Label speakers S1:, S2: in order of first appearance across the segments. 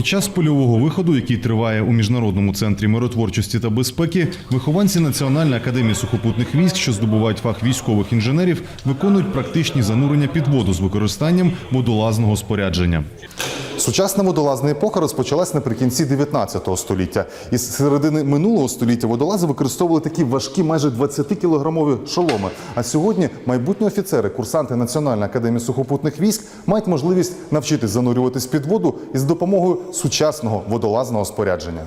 S1: Під час польового виходу, який триває у міжнародному центрі миротворчості та безпеки, вихованці Національної академії сухопутних військ, що здобувають фах військових інженерів, виконують практичні занурення під воду з використанням водолазного спорядження.
S2: Сучасна водолазна епоха розпочалась наприкінці 19 століття. Із середини минулого століття водолази використовували такі важкі, майже 20-кілограмові шоломи. А сьогодні майбутні офіцери, курсанти Національної академії сухопутних військ мають можливість навчитись занурюватись під воду із допомогою сучасного водолазного спорядження.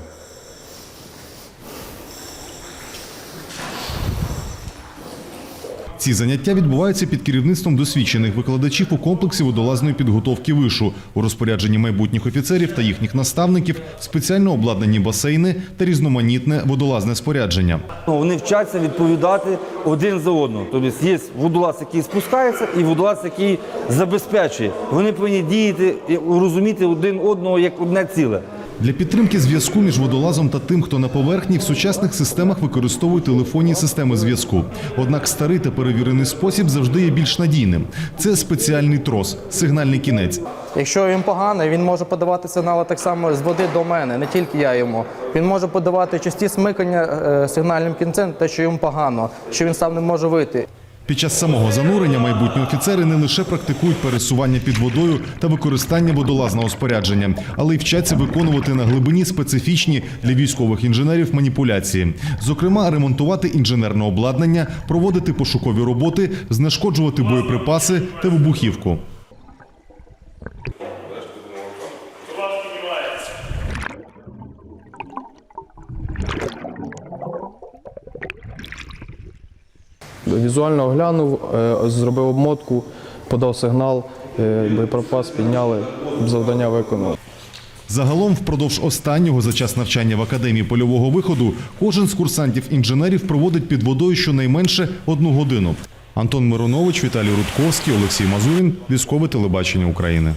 S1: Ці заняття відбуваються під керівництвом досвідчених викладачів у комплексі водолазної підготовки вишу у розпорядженні майбутніх офіцерів та їхніх наставників, спеціально обладнані басейни та різноманітне водолазне спорядження.
S3: Ну, Вони вчаться відповідати один за одного. Тобто є водолаз, який спускається, і водолаз, який забезпечує. Вони повинні діяти і розуміти один одного як одне ціле.
S1: Для підтримки зв'язку між водолазом та тим, хто на поверхні, в сучасних системах використовують телефонні системи зв'язку. Однак старий та перевірений спосіб завжди є більш надійним. Це спеціальний трос, сигнальний кінець.
S4: Якщо він поганий, він може подавати сигнали так само з води до мене, не тільки я йому. Він може подавати часті смикання е, сигнальним кінцем, те, що йому погано, що він сам не може вийти.
S1: Під час самого занурення майбутні офіцери не лише практикують пересування під водою та використання водолазного спорядження, але й вчаться виконувати на глибині специфічні для військових інженерів маніпуляції, зокрема, ремонтувати інженерне обладнання, проводити пошукові роботи, знешкоджувати боєприпаси та вибухівку.
S5: Візуально оглянув, е, зробив обмотку, подав сигнал, е, боєприпас підняли, завдання виконали.
S1: Загалом, впродовж останнього за час навчання в академії польового виходу, кожен з курсантів-інженерів проводить під водою щонайменше одну годину. Антон Миронович, Віталій Рудковський, Олексій Мазурін, військове телебачення України.